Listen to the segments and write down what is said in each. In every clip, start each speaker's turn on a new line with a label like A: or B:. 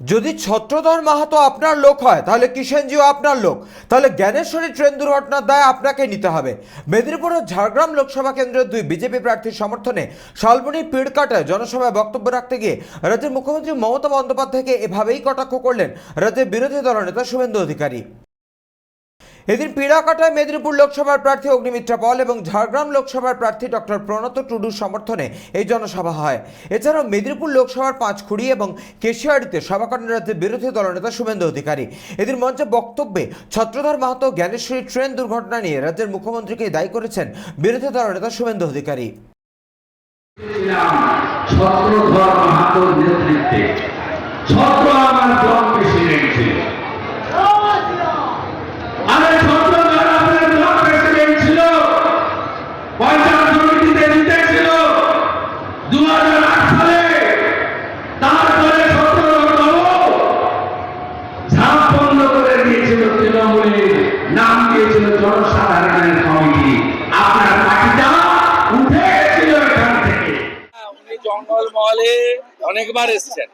A: যদি ছত্রধর মাহাতো আপনার লোক হয়, তাহলে কিষেনজিও আপনার লোক। তাহলে জ্ঞানেশ্বরী ট্রেন দুর্ঘটনার দায় আপনাকে নিতে হবে। মেদিনীপুর ও ঝাড়গ্রাম লোকসভা কেন্দ্রের দুই বিজেপি প্রার্থীর সমর্থনে শালবনী পিড়কাটায় জনসভায় বক্তব্য রাখতে গিয়ে রাজ্যের মুখ্যমন্ত্রী মমতা বন্দ্যোপাধ্যায়কে এভাবেই কটাক্ষ করলেন রাজ্যের বিরোধী দলনেতা শুভেন্দু অধিকারী। এদিন পিড়াকাটায় মেদিনীপুর লোকসভার প্রার্থী অগ্নিমিত্রা পল এবং ঝাড়গ্রাম লোকসভার প্রার্থী ডক্টর প্রণত টুডুর সমর্থনে এই জনসভা হয়। এছাড়াও মেদিনীপুর লোকসভার পাঁচখুড়ি এবং কেশিয়াড়িতে সভা করেন রাজ্যের বিরোধী দলনেতা শুভেন্দু অধিকারী। এদিন মঞ্চে বক্তব্যে ছত্রধর মাহাতো জ্ঞানেশ্বরী ট্রেন দুর্ঘটনা নিয়ে রাজ্যের মুখ্যমন্ত্রীকে দায়ী করেছেন বিরোধী দলনেতা শুভেন্দু অধিকারী।
B: ছত্রধর নেতৃত্বে, ছত্র আমার ব্লক প্রেসিডেন্ট ছিল আরে ছত্রধর আপনার ব্লক প্রেসিডেন্ট ছিল পঞ্চায়েত সমিতিতে জিতেছিল দু হাজার আট সালে তারপরে ছত্রধর বাবু ঝাঁপ বন্ধ করে দিয়েছিল তৃণমূলের নাম
C: জঙ্গল অনেকবার এসছেন।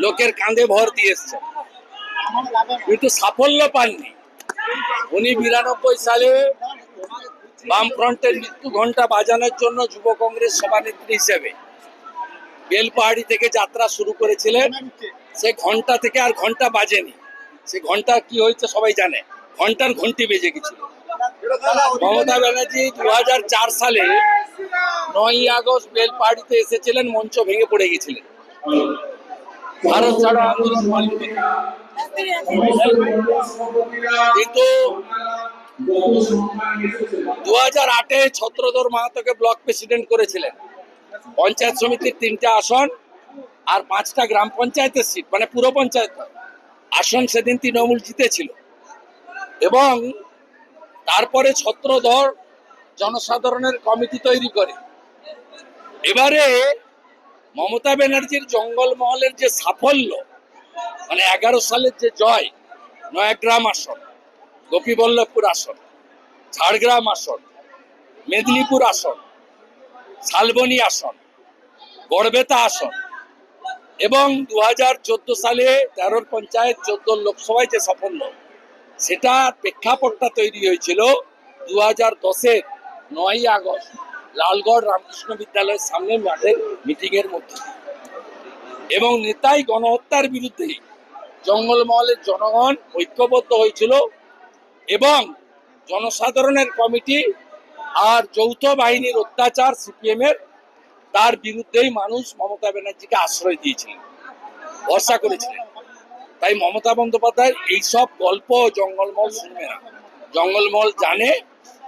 C: লোকের ভর দিয়ে এসছেন। কিন্তু সাফল্য পাননি। উনি বিরানব্বই সালে বামফ্রন্টের মৃত্যু ঘণ্টা বাজানোর জন্য যুব কংগ্রেস সভানেত্রী হিসেবে বেলপাহাড়ি থেকে যাত্রা শুরু করেছিলেন। সে ঘণ্টা থেকে আর ঘণ্টা বাজেনি। সে ঘণ্টা কি হয়েছে সবাই জানে। ঘণ্টার ঘন্টি বেজে গেছিল মমতা ব্যানার্জি দু হাজার চার সালে নয়ই আগস্ট বেলপাহাড়িতে এসেছিলেন, মঞ্চ ভেঙে পড়ে গেছিলেন। ভারত ছাড়ো আন্দোলন কিন্তু দু হাজার আটে ছত্রধর মাহাতোকে ব্লক প্রেসিডেন্ট করেছিলেন। পঞ্চায়েত সমিতির তিনটা আসন আর পাঁচটা গ্রাম পঞ্চায়েতের সিট মানে পুরো পঞ্চায়েত। আসন সেদিন তৃণমূল জিতেছিল। এবং তারপরে ছত্রধর জনসাধারণের কমিটি তৈরি করে। এবারে মমতা ব্যানার্জির জঙ্গলমহলের যে সাফল্য মানে এগারো সালের যে জয়, নয়াগ্রাম আসন, গোপীবল্লভপুর আসন, ঝাড়গ্রাম আসন, মেদিনীপুর আসন, শালবনী আসন, গড়বেতা আসন এবং দু হাজার চোদ্দ সালে তেরোর পঞ্চায়েত চোদ্দ লোকসভায় যে সাফল্য সেটা প্রেক্ষাপটটা তৈরি হয়েছিল দু হাজার দশের নয়ই আগস্ট লালগড় রামকৃষ্ণ বিদ্যালয়ের সামনে মাঠের মিটিং এর মধ্যে। এবং নেতাই গণহত্যার বিরুদ্ধে জঙ্গলমহলের জনগণ ঐক্যবদ্ধ হয়েছিল এবং জনসাধারণের কমিটি আর যৌথ বাহিনীর অত্যাচার সিপিএম এর তার বিরুদ্ধেই মানুষ মমতা ব্যানার্জিকে আশ্রয় দিয়েছিলেন, ভরসা করেছিলেন। তাই মমতা বন্দ্যোপাধ্যায় এইসব গল্প জঙ্গলমহল শুনবে না। জঙ্গলমহল জানে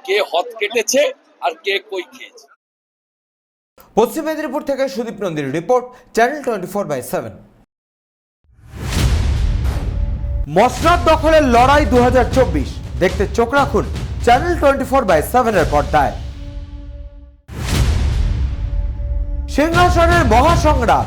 C: কে হত কেটেছে আর কে কই খেয়েছে।
A: পশ্চিম মেদিনীপুর থেকে Sudip নন্দীর report, channel twenty four by seven. মসনাদ দখলের লড়াই দু হাজার চব্বিশ। দেখতে চোখ রাখুন চ্যানেল টোয়েন্টি ফোর বাই সেভেনের পর্দায়। সিংহাসনের মহাসংগ্রাম।